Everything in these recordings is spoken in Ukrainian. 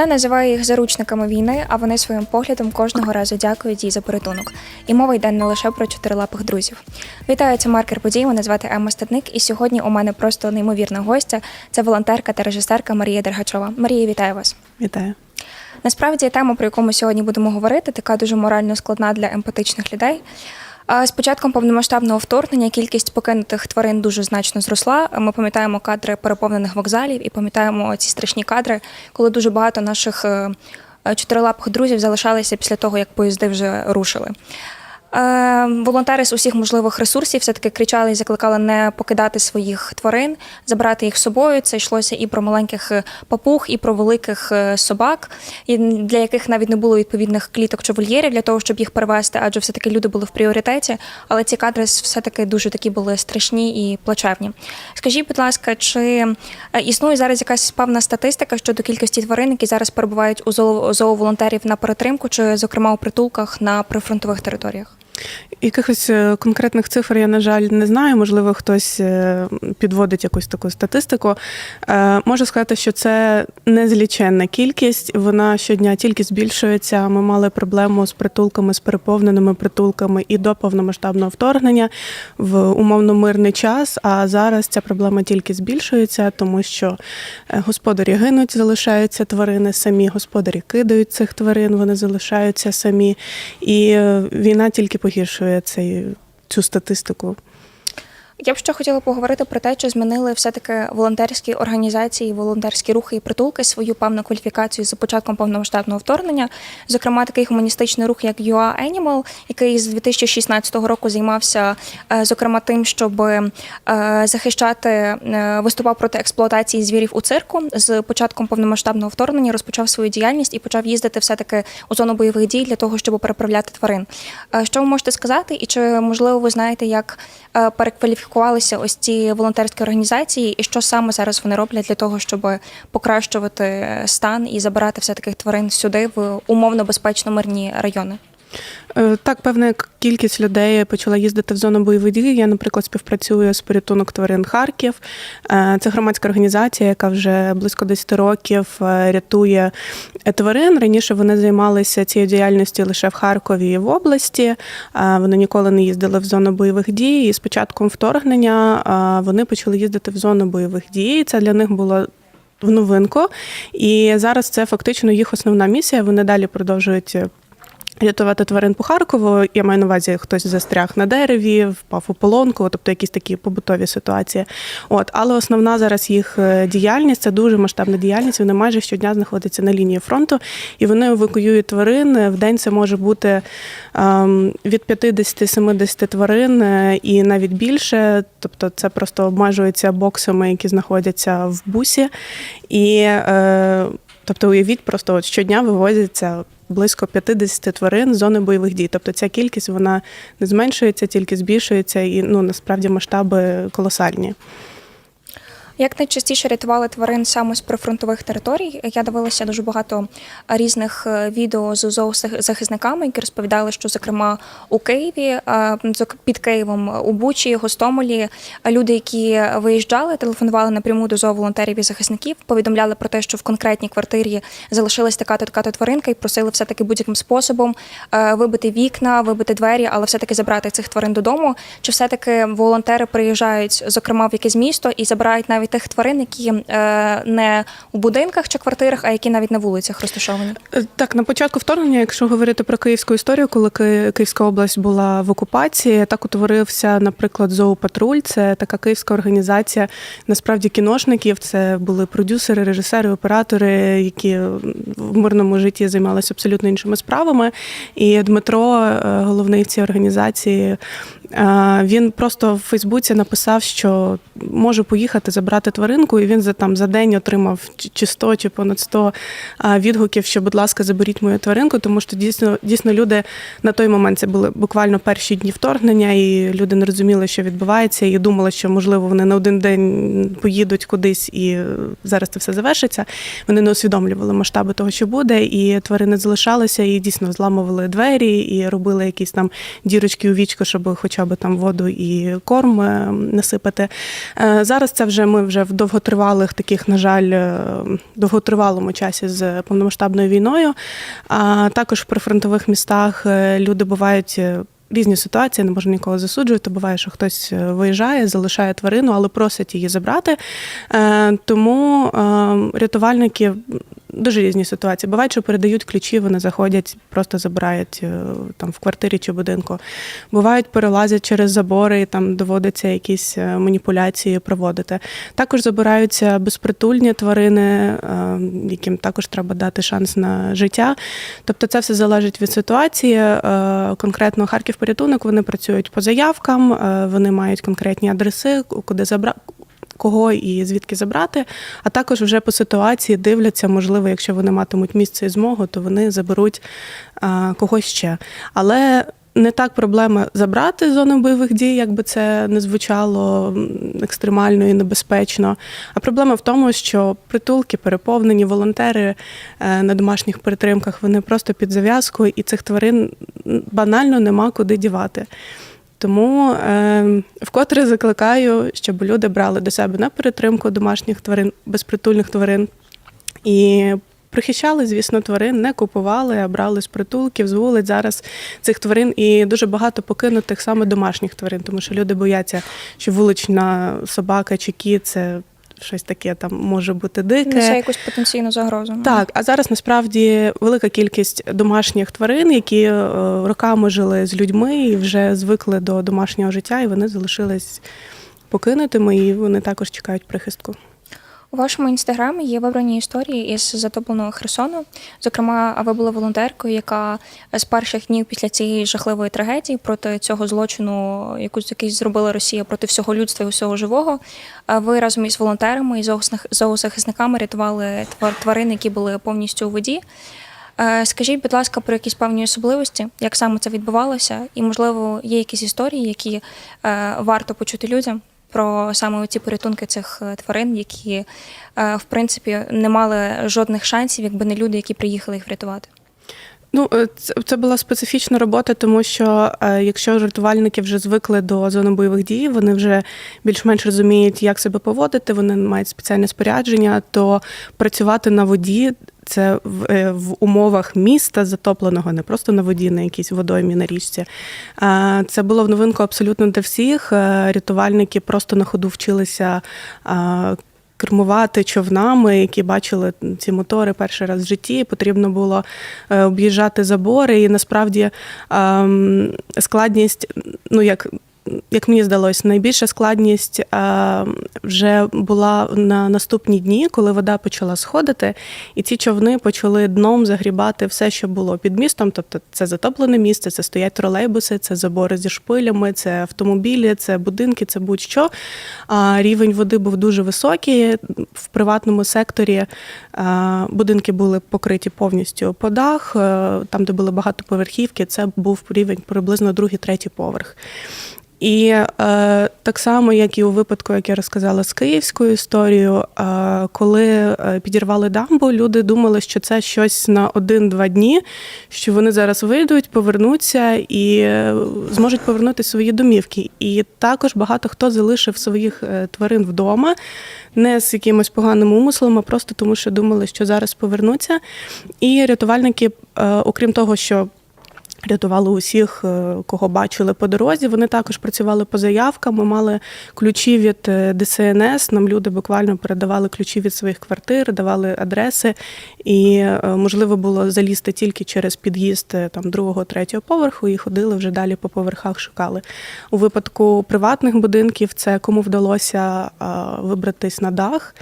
Вона називає їх заручниками війни, а вони своїм поглядом кожного разу дякують їй за порятунок. І мова йде не лише про чотирилапих друзів. Вітаю, це маркер подій. Мене звати Емма Стадник, і сьогодні у мене просто неймовірна гостя. Це волонтерка та режисерка Марія Дергачова. Марія, вітаю вас. Вітаю. Насправді тема, про яку ми сьогодні будемо говорити, така дуже морально складна для емпатичних людей. З початком повномасштабного вторгнення кількість покинутих тварин дуже значно зросла. Ми пам'ятаємо кадри переповнених вокзалів і пам'ятаємо ці страшні кадри, коли дуже багато наших е, чотирилапих друзів залишалися після того, як поїзди вже рушили. Е, Волонтери з усіх можливих ресурсів все таки кричали і закликали не покидати своїх тварин, забрати їх з собою. Це йшлося і про маленьких е, папуг, і про великих е, собак, для яких навіть не було відповідних кліток чи вольєрів для того, щоб їх перевезти, адже все таки люди були в пріоритеті. Але ці кадри все таки дуже такі були страшні і плачевні. Скажіть, будь ласка, чи існує зараз якась певна статистика щодо кількості тварин, які зараз перебувають у зоо- зооволонтерів на перетримку, чи зокрема у притулках на прифронтових територіях? Якихось е, конкретних цифр я, на жаль, не знаю. Можливо, хтось е, підводить якусь таку статистику. Е, Можу сказати, що це незліченна кількість. Вона щодня тільки збільшується. Ми мали проблему з притулками, з переповненими притулками і до повномасштабного вторгнення в умовно мирний час. А зараз ця проблема тільки збільшується, тому що господарі гинуть, залишаються тварини самі. Господарі кидають цих тварин, вони залишаються самі. І війна тільки погіршує цей, цю статистику. Я б ще хотіла поговорити про те, чи змінили все-таки волонтерські організації, волонтерські рухи і притулки свою певну кваліфікацію з початком повномасштабного вторгнення. Зокрема, такий гуманістичний рух, як UA Animal, який з 2016 року займався е, зокрема тим, щоб е, захищати, е, виступав проти експлуатації звірів у цирку. З початком повномасштабного вторгнення розпочав свою діяльність і почав їздити все-таки у зону бойових дій для того, щоб переправляти тварин. Що ви можете сказати, і чи можливо ви знаєте, як е, перекваліфікувалися ось ці волонтерські організації, і що саме зараз вони роблять для того, щоб покращувати стан і забирати все таких тварин сюди в умовно безпечно мирні райони? Е, Так, певна кількість людей почала їздити в зону бойових дій. Я, наприклад, співпрацюю з порятунок тварин Харків. Е, Це громадська організація, яка вже близько 10 років е, рятує тварин. Раніше вони займалися цією діяльністю лише в Харкові і в області. Вони ніколи не їздили в зону бойових дій. І з початком вторгнення вони почали їздити в зону бойових дій. Це для них було в новинку. І зараз це фактично їх основна місія. Вони далі продовжують. Е, Рятувати тварин по Харкову, я маю на увазі, хтось застряг на дереві, впав у полонку, тобто якісь такі побутові ситуації. От, але основна зараз їх е, діяльність це дуже масштабна діяльність. Вони майже щодня знаходяться на лінії фронту, і вони евакуюють тварин. В день це може бути ем, від 50-70 тварин е, і навіть більше. Тобто, це просто обмежується боксами, які знаходяться в бусі. І е, тобто, уявіть, просто от щодня вивозяться близько 50 тварин з зони бойових дій. Тобто ця кількість вона не зменшується, тільки збільшується, і ну насправді масштаби колосальні. Як найчастіше рятували тварин саме з прифронтових територій? Я дивилася дуже багато різних е, відео з зоозахисниками, які розповідали, що зокрема у Києві, е, під Києвом, у Бучі, Гостомелі, е, люди, які виїжджали, телефонували напряму до зооволонтерів і захисників, повідомляли про те, що в конкретній квартирі залишилась така-то така-то тваринка, і просили все таки будь-яким способом е, вибити вікна, вибити двері, але все таки забрати цих тварин додому. Чи все таки волонтери приїжджають, зокрема в якесь місто, і забирають навіть тих тварин, які е, не у будинках чи квартирах, а які навіть на вулицях розташовані? Е, Так, на початку вторгнення, якщо говорити про київську історію, коли Ки- Київська область була в окупації, так утворився, наприклад, зоопатруль. Це така київська організація, насправді кіношників. Це були продюсери, режисери, оператори, які в мирному житті займалися абсолютно іншими справами. І Дмитро, е, головний в цій організації, він просто в Фейсбуці написав, що може поїхати забрати тваринку, і він за там за день отримав чи- чи 100, чи понад 100 відгуків, що, будь ласка, заберіть мою тваринку, тому що дійсно дійсно люди на той момент це були буквально перші дні вторгнення, і люди не розуміли, що відбувається, і думали, що можливо вони на один день поїдуть кудись, і зараз це все завершиться. Вони не усвідомлювали масштаби того, що буде, і тварини залишалися, і дійсно зламували двері, і робили якісь там дірочки у вічко, щоб хоча аби там воду і корм е, насипати. Е, Зараз це вже ми вже в довготривалих таких, на жаль, е, довготривалому часі з повномасштабною війною. А також в прифронтових містах люди бувають. Різні ситуації, не можна нікого засуджувати. Буває, що хтось виїжджає, залишає тварину, але просить її забрати. Тому рятувальники дуже різні ситуації. Буває, що передають ключі, вони заходять, просто забирають е, там в квартирі чи будинку. Бувають, перелазять через забори, і там доводиться якісь е, маніпуляції проводити. Також забираються безпритульні тварини, е, яким також треба дати шанс на життя. Тобто, це все залежить від ситуації. Конкретно Харків порятунок вони працюють по заявкам, вони мають конкретні адреси, куди забрати. Кого і звідки забрати, а також вже по ситуації дивляться, можливо, якщо вони матимуть місце і змогу, то вони заберуть когось ще. Але не так проблема забрати з зони бойових дій, якби це не звучало екстремально і небезпечно. А проблема в тому, що притулки переповнені, волонтери е, на домашніх перетримках, вони просто під зав'язкою, і цих тварин банально нема куди дівати. Тому е, вкотре закликаю, щоб люди брали до себе на перетримку домашніх тварин, безпритульних тварин. І прихищали, звісно, тварин, не купували, а брали з притулків, з вулиць. Зараз цих тварин і дуже багато покинутих саме домашніх тварин, тому що люди бояться, що вулична собака чи кіт це щось таке там може бути дике. Несе якусь потенційну загрозу. Так, а зараз насправді велика кількість домашніх тварин, які е, роками жили з людьми і вже звикли до домашнього життя, і вони залишились покинутими, і вони також чекають прихистку. У вашому інстаграмі є вибрані історії із затопленого Херсону. Зокрема, ви були волонтеркою, яка з перших днів після цієї жахливої трагедії проти цього злочину, яку який зробила Росія проти всього людства і всього живого. Ви разом із волонтерами і зоозахисниками рятували твар- тварин, які були повністю у воді. Е, Скажіть, будь ласка, про якісь певні особливості, як саме це відбувалося, і можливо є якісь історії, які е, варто почути людям про саме ці порятунки цих е, тварин, які е, в принципі не мали жодних шансів, якби не люди, які приїхали їх врятувати. Ну, е, це, була специфічна робота, тому що е, якщо рятувальники вже звикли до зони бойових дій, вони вже більш-менш розуміють, як себе поводити, вони мають спеціальне спорядження, то працювати на воді. Це в, е, в умовах міста затопленого, не просто на воді, на якійсь водоймі на річці. Це було в новинку абсолютно для всіх. Рятувальники просто на ходу вчилися кермувати човнами, які бачили ці мотори перший раз в житті. Потрібно було е, об'їжджати забори. І насправді ем, складність, ну як. Як мені здалося, найбільша складність е, вже була на наступні дні, коли вода почала сходити, і ці човни почали дном загрібати все, що було під містом. Тобто це затоплене місце, це стоять тролейбуси, це забори зі шпилями, це автомобілі, це будинки, це будь-що. Рівень води був дуже високий. В приватному секторі е, будинки були покриті повністю по дах. Е, Там, де були багатоповерхівки, це був рівень приблизно другий, третій поверх. І е, так само, як і у випадку, як я розказала з київською історією, е, коли е, підірвали дамбу, люди думали, що це щось на один-два дні, що вони зараз вийдуть, повернуться і е, зможуть повернути свої домівки. І також багато хто залишив своїх е, тварин вдома, не з якимось поганим умислом, а просто тому, що думали, що зараз повернуться. І рятувальники, е, окрім того, що Рятували усіх, е, кого бачили по дорозі. Вони також працювали по заявкам. Ми мали ключі від е, ДСНС. Нам люди буквально передавали ключі від своїх квартир, давали адреси, і е, можливо було залізти тільки через під'їзд там другого, третього поверху і ходили вже далі по поверхах, шукали. У випадку приватних будинків це кому вдалося вибратись на дах,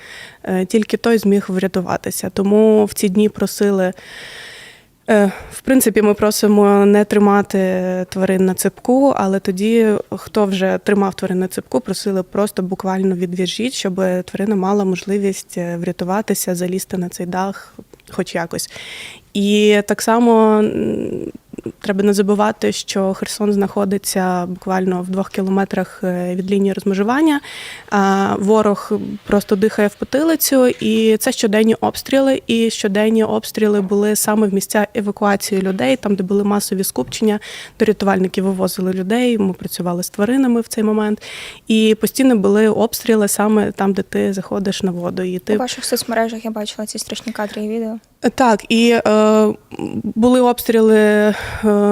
тільки той зміг врятуватися. Тому в ці дні просили. Е, В принципі, ми просимо не тримати тварин на цепку, але тоді, хто вже тримав тварин на цепку, просили просто буквально відв'яжіть, щоб тварина мала можливість е, врятуватися, залізти на цей дах, хоч якось. І так само треба не забувати, що Херсон знаходиться буквально в двох кілометрах е, від лінії розмежування. Ворог просто дихає в потилицю, і це щоденні обстріли. І щоденні обстріли були саме в місця евакуації людей, там, де були масові скупчення, де рятувальники вивозили людей. Ми працювали з тваринами в цей момент. І постійно були обстріли саме там, де ти заходиш на воду. І У ти ваших соцмережах я бачила ці страшні кадри і відео. так, і е, були обстріли,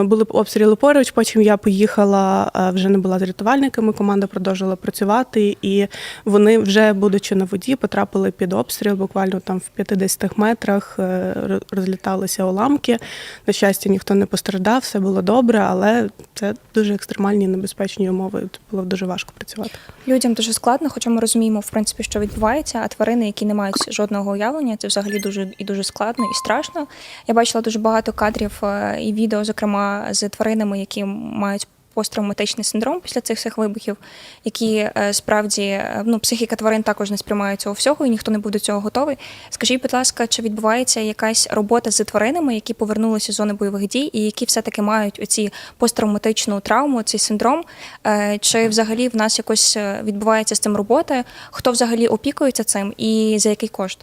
були обстріли поруч. Потім я поїхала, е, вже не була з рятувальниками. Команда продовжила працювати, і вони, вже будучи на воді, потрапили під обстріл. Буквально там в 50 метрах е, розліталися уламки. На щастя, ніхто не постраждав, все було добре, але це дуже екстремальні небезпечні умови. Тут було дуже важко працювати. Людям дуже складно, хоча ми розуміємо, в принципі, що відбувається, а тварини, які не мають жодного уявлення, це взагалі дуже і дуже складно і страшно. Я бачила дуже багато кадрів е, і відео, зокрема з тваринами, які мають посттравматичний синдром після цих всіх вибухів, які е, справді е, ну, психіка тварин також не сприймає цього всього, і ніхто не буде до цього готовий. Скажіть, будь ласка, чи відбувається якась робота з тваринами, які повернулися з зони бойових дій, і які все-таки мають оці посттравматичну травму, цей синдром? Е, Чи взагалі в нас якось відбувається з цим робота? Хто взагалі опікується цим і за який кошт?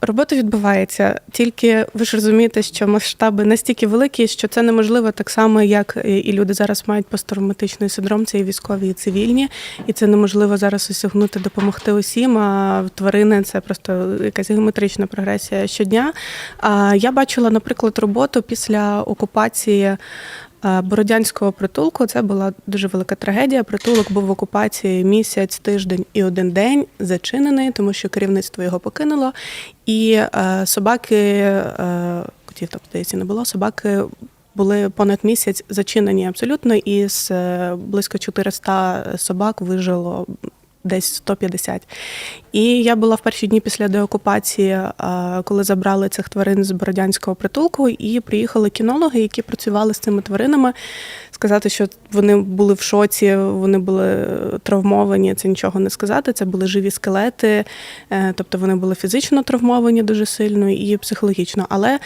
Робота відбувається, тільки ви ж розумієте, що масштаби настільки великі, що це неможливо так само, як і люди зараз мають посттравматичний синдром, це і військові, і цивільні, і це неможливо зараз осягнути, допомогти усім. А тварини це просто якась геометрична прогресія щодня. А я бачила, наприклад, роботу після окупації. Бородянського притулку це була дуже велика трагедія. Притулок був в окупації місяць, тиждень і один день зачинений, тому що керівництво його покинуло. І е, собаки, е, котів там, здається, не було, собаки. Були понад місяць зачинені абсолютно, і з е, близько 400 собак вижило десь 150. І я була в перші дні після деокупації, е, коли забрали цих тварин з Бородянського притулку, і приїхали кінологи, які працювали з цими тваринами. Сказати, що вони були в шоці, вони були травмовані, це нічого не сказати. Це були живі скелети, е, тобто вони були фізично травмовані дуже сильно і психологічно. Але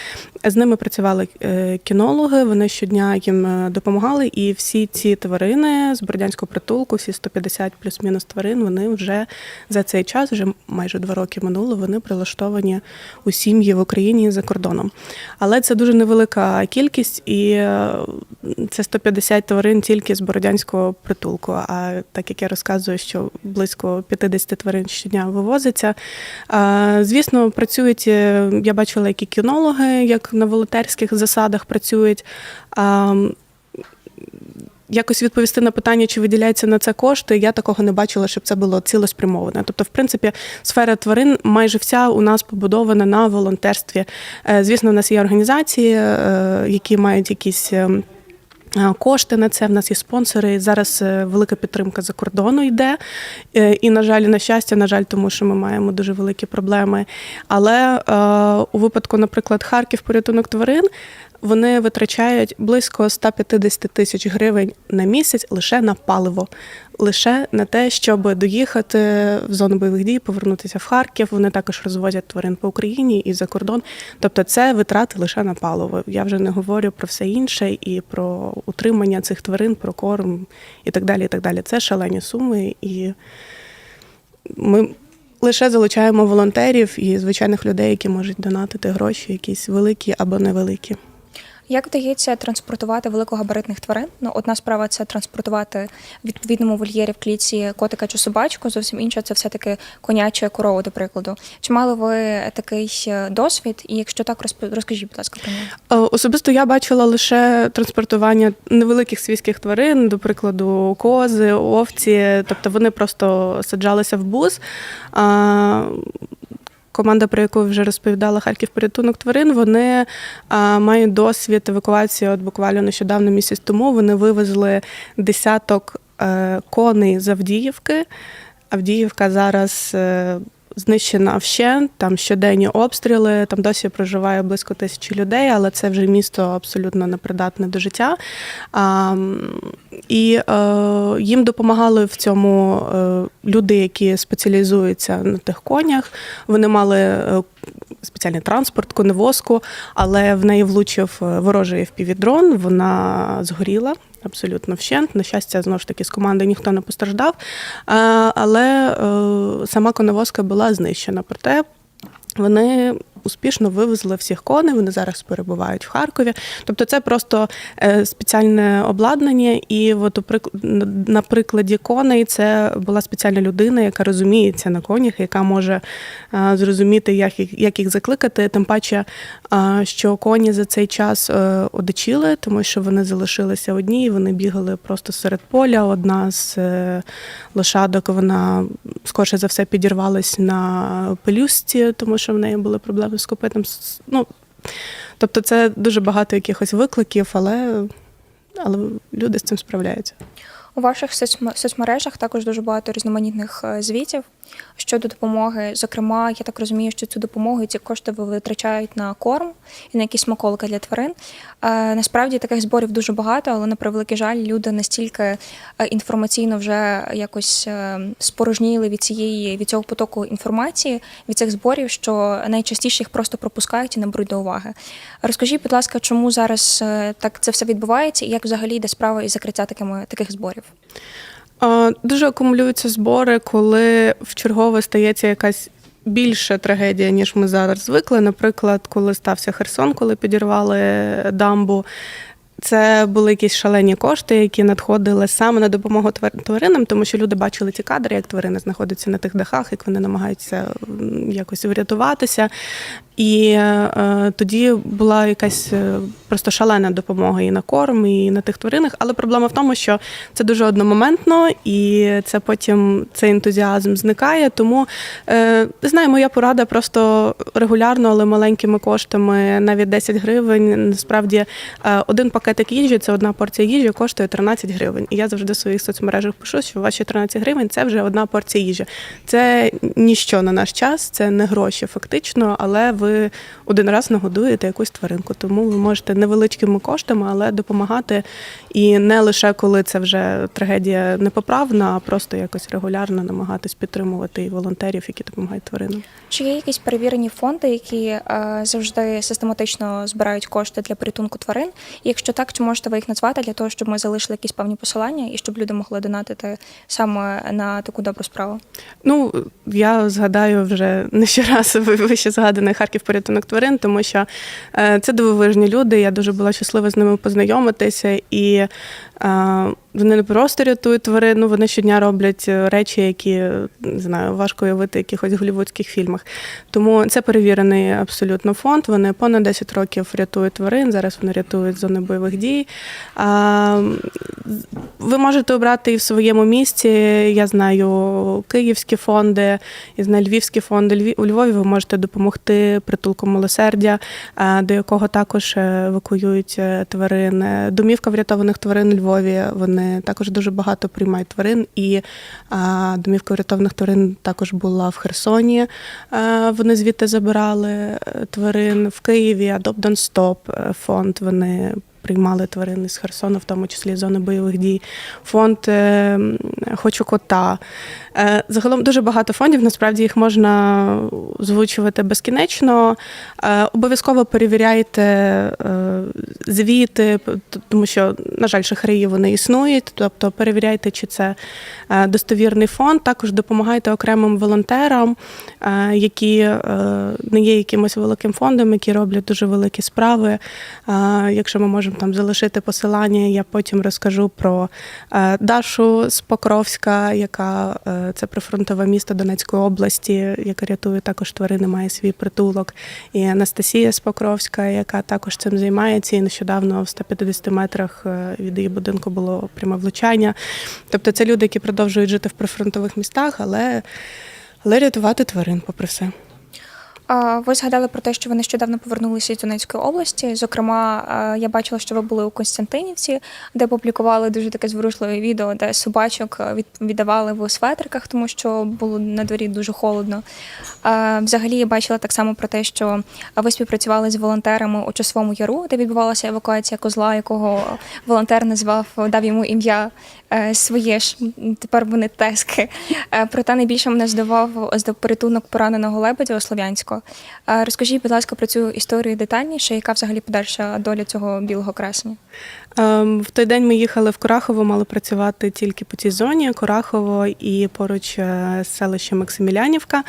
з ними працювали е, кінологи, вони щодня їм е, допомагали. І всі ці тварини з Бородянського притулку, всі 150 плюс-мінус тварин, вони вже за цей час, вже майже два роки минуло, вони прилаштовані у сім'ї в Україні і за кордоном. Але це дуже невелика кількість, і е, це 150 тварин тільки з Бородянського притулку. А так як я розказую, що близько 50 тварин щодня вивозиться. Звісно, працюють. е, Я бачила, які кінологи, як на волонтерських засадах працюють. Якось відповісти на питання, чи виділяється на це кошти, я такого не бачила, щоб це було цілеспрямоване. Тобто, в принципі, сфера тварин майже вся у нас побудована на волонтерстві. Е, Звісно, у нас є організації, е, які мають якісь. е, Кошти на це в нас є спонсори. Зараз велика підтримка за кордону йде. І, на жаль, на щастя, на жаль, тому що ми маємо дуже великі проблеми. Але е, у випадку, наприклад, Харків порятунок тварин. Вони витрачають близько 150 тисяч гривень на місяць лише на паливо, лише на те, щоб доїхати в зону бойових дій, повернутися в Харків. Вони також розвозять тварин по Україні і за кордон. Тобто, це витрати лише на паливо. Я вже не говорю про все інше і про утримання цих тварин, про корм і так далі. І так далі. Це шалені суми, і ми лише залучаємо волонтерів і звичайних людей, які можуть донатити гроші, якісь великі або невеликі. Як вдається транспортувати великогабаритних тварин? Ну, одна справа це транспортувати відповідному вольєрі в клітці котика чи собачку, зовсім інша це все-таки коняча корова, до прикладу. Чи мали ви такий е, досвід? І якщо так, розкажіть, будь ласка, про нього. Е, Особисто я бачила лише транспортування невеликих свійських тварин, до прикладу, кози, овці. Тобто вони просто саджалися в бус. Команда, про яку вже розповідала Харків порятунок тварин, вони а, мають досвід евакуації. От буквально нещодавно місяць тому вони вивезли десяток е, коней з Авдіївки. Авдіївка зараз е, знищена вщент, там щоденні обстріли, там досі проживає близько тисячі людей, але це вже місто абсолютно непридатне до життя. А, і е, їм допомагали в цьому е, люди, які спеціалізуються на тих конях. Вони мали е, спеціальний транспорт, коневозку, але в неї влучив е, ворожий FPV-дрон, Вона згоріла. Абсолютно вщент. На щастя, знову ж таки, з команди ніхто не постраждав. Е, Але е, сама коневозка була знищена. Проте вони успішно вивезли всіх коней. Вони зараз перебувають в Харкові. Тобто, це просто е, спеціальне обладнання. І от на прикладі коней це була спеціальна людина, яка розуміється на конях, яка може е, зрозуміти, як їх, як їх закликати. Тим паче, е, що коні за цей час одичили, тому що вони залишилися одні, і вони бігали просто серед поля. Одна з лошадок вона скорше за все підірвалась на пелюсті, тому що в неї були проблеми з копитом. Ну, тобто, це дуже багато якихось викликів, але, але люди з цим справляються. У ваших соцм- соцмережах також дуже багато різноманітних е, звітів щодо допомоги. Зокрема, я так розумію, що цю допомогу ці кошти витрачають на корм і на якісь смаколики для тварин. Е, Насправді таких зборів дуже багато, але на превеликий жаль, люди настільки е, інформаційно вже якось е, спорожніли від цієї від цього потоку інформації, від цих зборів, що найчастіше їх просто пропускають і не беруть до уваги. Розкажіть, будь ласка, чому зараз так це все відбувається, і як взагалі йде справа із закриття такими таких зборів? Дуже акумулюються збори, коли в чергове стається якась більша трагедія, ніж ми зараз звикли. Наприклад, коли стався Херсон, коли підірвали дамбу. Це були якісь шалені кошти, які надходили саме на допомогу твар- тваринам, тому що люди бачили ці кадри, як тварини знаходяться на тих дахах, як вони намагаються якось врятуватися. І е, тоді була якась е, просто шалена допомога і на корм, і на тих тваринах. Але проблема в тому, що це дуже одномоментно, і це потім цей ентузіазм зникає. Тому е, знаю, моя порада просто регулярно, але маленькими коштами, навіть 10 гривень. Насправді е, один пакетик їжі, це одна порція їжі, коштує 13 гривень. І я завжди в своїх соцмережах пишу, що ваші 13 гривень це вже одна порція їжі. Це ніщо на наш час, це не гроші фактично, але ви один раз нагодуєте якусь тваринку. Тому ви можете невеличкими коштами, але допомагати. І не лише коли це вже трагедія непоправна, а просто якось регулярно намагатись підтримувати і волонтерів, які допомагають тваринам. Чи є якісь перевірені фонди, які е, завжди систематично збирають кошти для порятунку тварин? І якщо так, чи можете ви їх назвати для того, щоб ми залишили якісь певні посилання і щоб люди могли донатити саме на таку добру справу? Ну, я згадаю вже не ще раз вище згаданий Харків порятунок тварин, тому що е, це дивовижні люди. Я дуже була щаслива з ними познайомитися. І е, вони не просто рятують тварин, ну, вони щодня роблять е, речі, які не знаю, важко уявити в якихось голівудських фільмах. Тому це перевірений абсолютно фонд. Вони понад 10 років рятують тварин. Зараз вони рятують зони бойових дій. А, ви можете обрати і в своєму місті. Я знаю київські фонди, я знаю львівські фонди. У Львові ви можете допомогти притулку милосердя, е, до якого також е, евакуюють е, тварин. Е, Домівка врятованих тварин у Львові. Вони також дуже багато приймають тварин. І а, домівка врятованих тварин також була в Херсоні. Вони звідти забирали е, тварин в Києві. Adopt Don't Stop е, фонд. Вони приймали тварин з Херсону, в тому числі зони бойових дій. Фонд е, Хочу кота. Е, Загалом дуже багато фондів. Насправді їх можна озвучувати безкінечно. Е, Обов'язково перевіряйте звіти, тому що, на жаль, шахраї вони існують. Тобто перевіряйте, чи це достовірний фонд. Також допомагайте окремим волонтерам, які не є якимось великим фондом, які роблять дуже великі справи. Якщо ми можемо там залишити посилання, я потім розкажу про е, Дашу з Покровська, яка е, це прифронтове місто Донецької області, яка рятує також тварини, має свій притулок. І Анастасія з Покровська, яка також цим займається. І нещодавно в 150 метрах е, від її будинку було пряме влучання. Тобто це люди, які продовжують жити в прифронтових містах, але, але рятувати тварин, попри все. Ви згадали про те, що ви нещодавно повернулися із Донецької області. Зокрема, я бачила, що ви були у Константинівці, де публікували дуже таке зворушливе відео, де собачок віддавали в светриках, тому що було на дворі дуже холодно. Взагалі, я бачила так само про те, що ви співпрацювали з волонтерами у часовому яру, де відбувалася евакуація козла, якого волонтер назвав, дав йому ім'я своє ж. Тепер вони тески. Е, Проте найбільше мене здивував здив порятунок пораненого лебедя у Слов'янську. Е, Розкажіть, будь ласка, про цю історію детальніше, яка взагалі подальша доля цього білого красення? Ем, В той день ми їхали в Курахово, мали працювати тільки по цій зоні. Курахово і поруч е, селище Максимілянівка.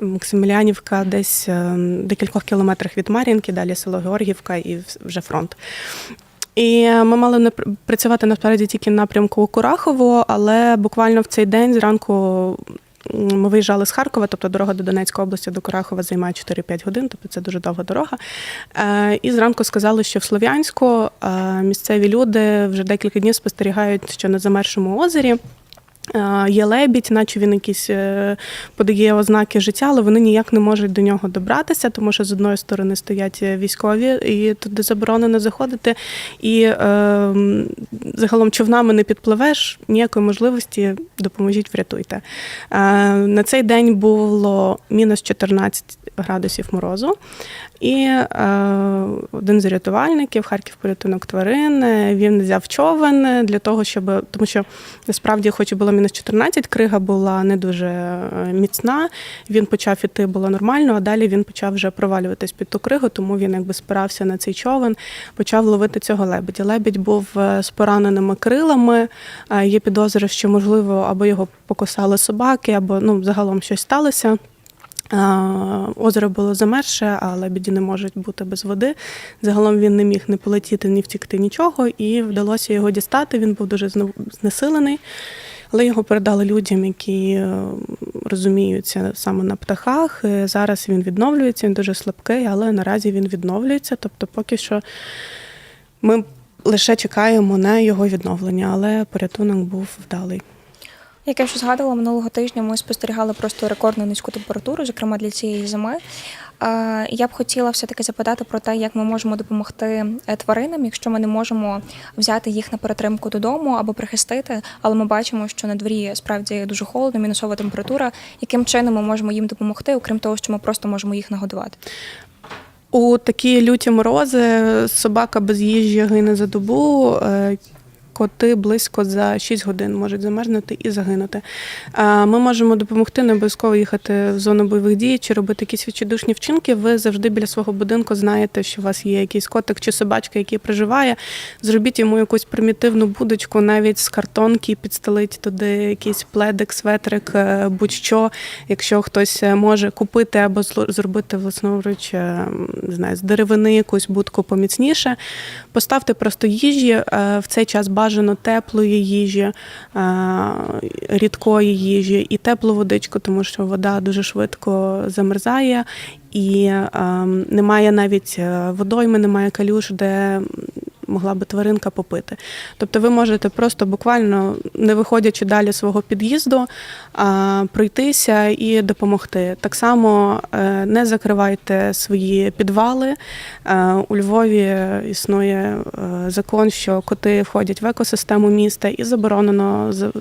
Максимілянівка десь е, декількох кілометрах від Мар'їнки, далі село Георгівка і вже фронт. І е, ми мали не пр- працювати насправді тільки напрямку Курахово, але буквально в цей день зранку ми виїжджали з Харкова, тобто дорога до Донецької області до Курахова займає 4-5 годин, тобто це дуже довга дорога. Е, І зранку сказали, що в Слов'янську е, місцеві люди вже декілька днів спостерігають, що на замершому озері. Е, Є лебідь, наче він якісь е, подає ознаки життя, але вони ніяк не можуть до нього добратися, тому що з одної сторони стоять військові, і туди заборонено заходити. І е, загалом човнами не підпливеш, ніякої можливості допоможіть, врятуйте. Е, на цей день було мінус 14 градусів морозу. І е, один з рятувальників, Харків порятунок тварин, е, він взяв човен для того, щоб тому що насправді, хоч і було мінус 14, крига була не дуже е, міцна. Він почав іти, було нормально, а далі він почав вже провалюватись під ту кригу, тому він якби спирався на цей човен, почав ловити цього лебедя. Лебідь був е, з пораненими крилами. Е, Є підозри, що можливо або його покусали собаки, або ну загалом щось сталося. Озеро було замерше, а лебеді не можуть бути без води. Загалом він не міг не полетіти, ні втікти нічого, і вдалося його дістати. Він був дуже зне- знесилений, але його передали людям, які е, розуміються саме на птахах. Е, Зараз він відновлюється, він дуже слабкий, але наразі він відновлюється. Тобто, поки що ми лише чекаємо на його відновлення, але порятунок був вдалий. Як я вже згадувала, минулого тижня ми спостерігали просто рекордно низьку температуру, зокрема для цієї зими. Е, Я б хотіла все-таки запитати про те, як ми можемо допомогти е, тваринам, якщо ми не можемо взяти їх на перетримку додому або прихистити, але ми бачимо, що на дворі справді дуже холодно, мінусова температура. Яким чином ми можемо їм допомогти, окрім того, що ми просто можемо їх нагодувати? У такі люті морози собака без їжі гине за добу. Коти близько за 6 годин можуть замерзнути і загинути. Ми можемо допомогти не обов'язково їхати в зону бойових дій чи робити якісь відчайдушні вчинки. Ви завжди біля свого будинку знаєте, що у вас є якийсь котик чи собачка, який проживає. Зробіть йому якусь примітивну будочку, навіть з картонки, підстелить туди якийсь пледик, светрик, е, будь-що. Якщо хтось е, може купити або зробити власноруч, е, не знаю, з деревини якусь будку поміцніше. Поставте просто їжі е, в цей час бажано теплої їжі, е, рідкої їжі і теплу водичку, тому що вода дуже швидко замерзає. І е, немає навіть е, водойми, немає калюш, де могла би тваринка попити. Тобто ви можете просто буквально, не виходячи далі свого під'їзду, пройтися і допомогти. Так само е, не закривайте свої підвали. Е, У Львові існує е, закон, що коти входять в екосистему міста і заборонено за-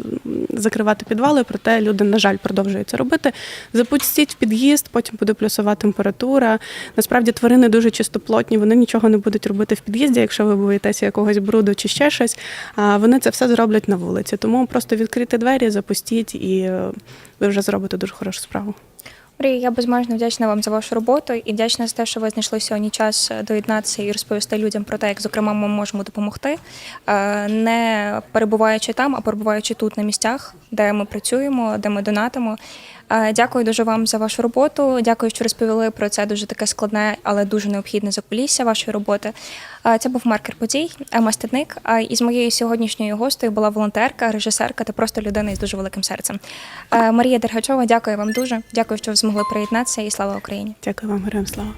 закривати підвали, проте люди, на жаль, продовжують це робити. Запустіть під'їзд, потім буде плюсова температура. Насправді тварини дуже чистоплотні, вони нічого не будуть робити в під'їзді, якщо ви боїтеся якогось бруду чи ще щось. Вони це все зроблять на вулиці. Тому просто відкрийте двері, запустіть, і е, ви вже зробите дуже хорошу справу. Марія, я безмежно вдячна вам за вашу роботу і вдячна за те, що ви знайшли сьогодні час доєднатися і розповісти людям про те, як зокрема ми можемо допомогти, е, не перебуваючи там, а перебуваючи тут на місцях, де ми працюємо, де ми донатимо. Е, Дякую дуже вам за вашу роботу. Дякую, що розповіли про це дуже таке складне, але дуже необхідне закулісся вашої роботи. Е, Це був маркер подій, Ема маститник. А і з моєю сьогоднішньою гостею була волонтерка, режисерка та просто людина із дуже великим серцем. Е, Марія Дергачова, дякую вам дуже. Дякую, що ви змогли приєднатися і слава Україні. Дякую вам, героям слава.